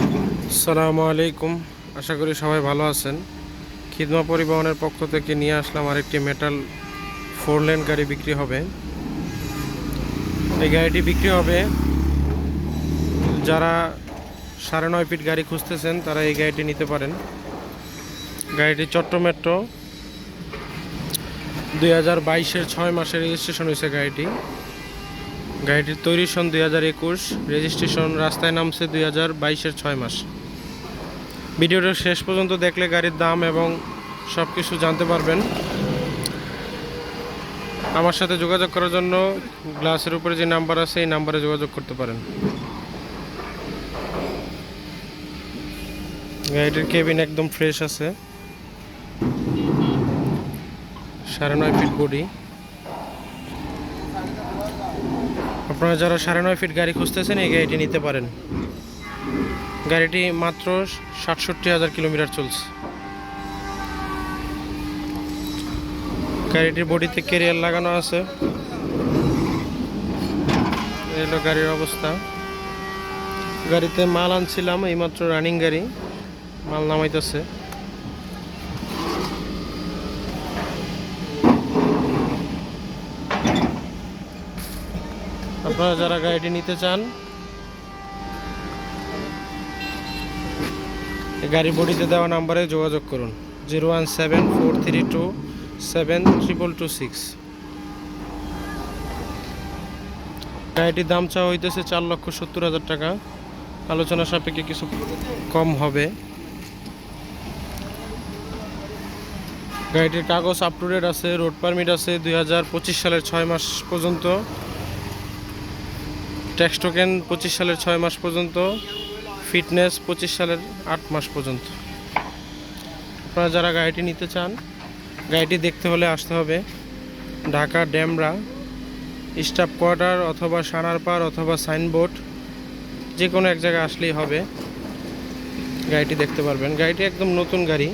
আসসালামু আলাইকুম। আশা করি সবাই ভালো আছেন। খিদমা পরিবহনের পক্ষ থেকে নিয়ে আসলাম আরেকটি মেটাল ফোর লেন গাড়ি বিক্রি হবে। এই গাড়িটি বিক্রি হবে। যারা সাড়ে নয় ফিট গাড়ি খুঁজতেছেন, তারা এই গাড়িটি নিতে পারেন। গাড়িটি চট্ট মেট্রো দুই হাজার বাইশের ছয় মাসের রেজিস্ট্রেশন হয়েছে গাড়িটি। গাড়িটির তৈরি সন দুই হাজার একুশ, রেজিস্ট্রেশন রাস্তায় নামছে দুই হাজার বাইশের ছয় মাস। ভিডিওটা শেষ পর্যন্ত দেখলে গাড়ির দাম এবং সব কিছু জানতে পারবেন। আমার সাথে যোগাযোগ করার জন্য গ্লাসের উপরে যে নাম্বার আছে, এই নাম্বারে যোগাযোগ করতে পারেন। গাড়িটির কেবিন একদম ফ্রেশ আছে। সাড়ে নয় ফিট বডি। আপনারা যারা সাড়ে নয় ফিট গাড়ি খুঁজতেছেন, এই গাড়িটি নিতে পারেন। গাড়িটি মাত্র সাতষট্টি হাজার কিলোমিটার চলছে। গাড়িটির বডিতে কেরিয়ার লাগানো আছে। এই হলো গাড়ির অবস্থা। গাড়িতে মাল আনছিলাম, এইমাত্র রানিং গাড়ি। মাল নামাইতেছে। আপনারা যারা গাড়িটি নিতে চান গাড়ি বডিতে দেওয়া নাম্বারে যোগাযোগ করুন। Zero one seven four three two seven triple two six. গাড়িটির দাম চাওয়া হইতেছে চার লক্ষ সত্তর হাজার টাকা। আলোচনা সাপেক্ষে কিছু কম হবে। গাড়িটির কাগজ আপ টু ডেট আছে রোড পারমিট আছে, দুই হাজার পঁচিশ সালের ছয় মাস পর্যন্ত। ট্যাক্স টোকেন পঁচিশ সালের ছয় মাস পর্যন্ত ফিটনেস পঁচিশ সালের আট মাস পর্যন্ত। আপনারা যারা গাড়িটি নিতে চান, গাড়িটি দেখতে হলে আসতে হবে ঢাকা ড্যামরা স্টাফ কোয়ার্টার অথবা সানারপাড় অথবা সাইনবোর্ড, যে কোনো এক জায়গায় আসলেই হবে। গাড়িটি দেখতে পারবেন। গাড়িটি একদম নতুন গাড়ি।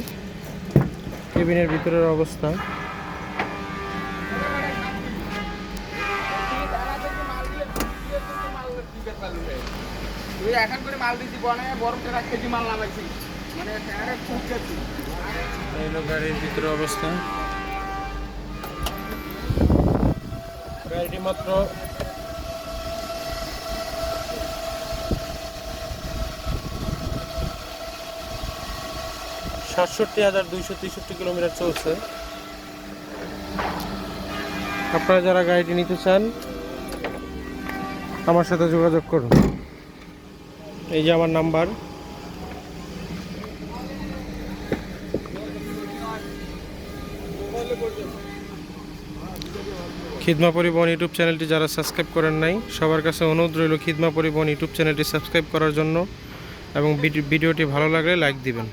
কেবিনের ভিতরের অবস্থা। করে মাল মাল মানে গাড়ির ভিতরে অবস্থা। গাড়িটি মাত্র সাতষট্টি হাজার দুইশো তেষট্টি কিলোমিটার চলছে। আপনারা যারা গাড়িটি নিতে চান, আমার সাথে যোগাযোগ করুন। এই যে আমার নাম্বার। খিদমা পরিবহন ইউটিউব চ্যানেলটি যারা সাবস্ক্রাইব করেন নাই, সবার কাছে অনুরোধ রইল খিদমা পরিবহন ইউটিউব চ্যানেলটি সাবস্ক্রাইব করার জন্য এবং ভিডিওটি ভালো লাগলে লাইক দিবেন।